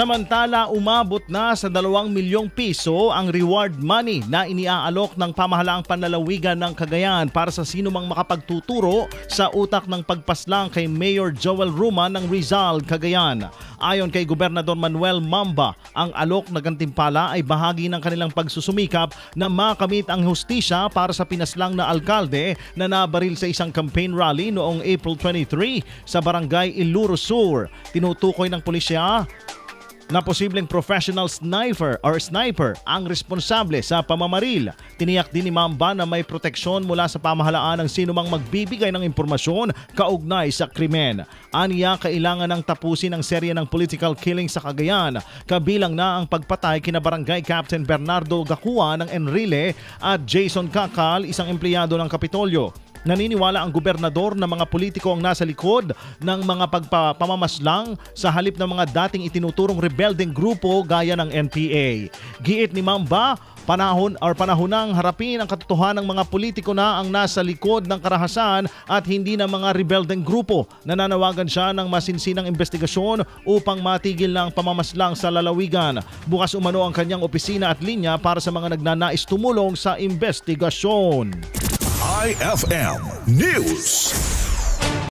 Samantala, umabot na sa 2 milyong piso ang reward money na iniaalok ng pamahalaang panlalawigan ng Cagayan para sa sino mang makapagtuturo sa utak ng pagpaslang kay Mayor Joel Ruma ng Rizal, Cagayan. Ayon kay Gobernador Manuel Mamba, ang alok na gantimpala ay bahagi ng kanilang pagsusumikap na makamit ang hustisya para sa pinaslang na alkalde na nabaril sa isang campaign rally noong April 23 sa barangay Iluro Sur. Tinutukoy ng pulisya na posibleng professional sniper or sniper ang responsable sa pamamaril. Tiniyak din ni Mamba na may proteksyon mula sa pamahalaan ng sinumang magbibigay ng impormasyon kaugnay sa krimen. Aniya, kailangan ng tapusin ang serye ng political killing sa Cagayan, kabilang na ang pagpatay kina Barangay Captain Bernardo Gacua ng Enrile at Jason Kakal, isang empleyado ng Kapitolyo. Naniniwala ang gobernador na mga politiko ang nasa likod ng mga pagpapamamaslang sa halip ng mga dating itinuturong rebelding grupo gaya ng NPA. Giit ni Mamba, panahon or panahonang harapin ang katotohanan ng mga politiko na ang nasa likod ng karahasan at hindi ng mga rebelding grupo. Nananawagan siya ng masinsinang investigasyon upang matigil ng pamamaslang sa lalawigan. Bukas umano ang kanyang opisina at linya para sa mga nagnanais tumulong sa investigasyon. IFM News.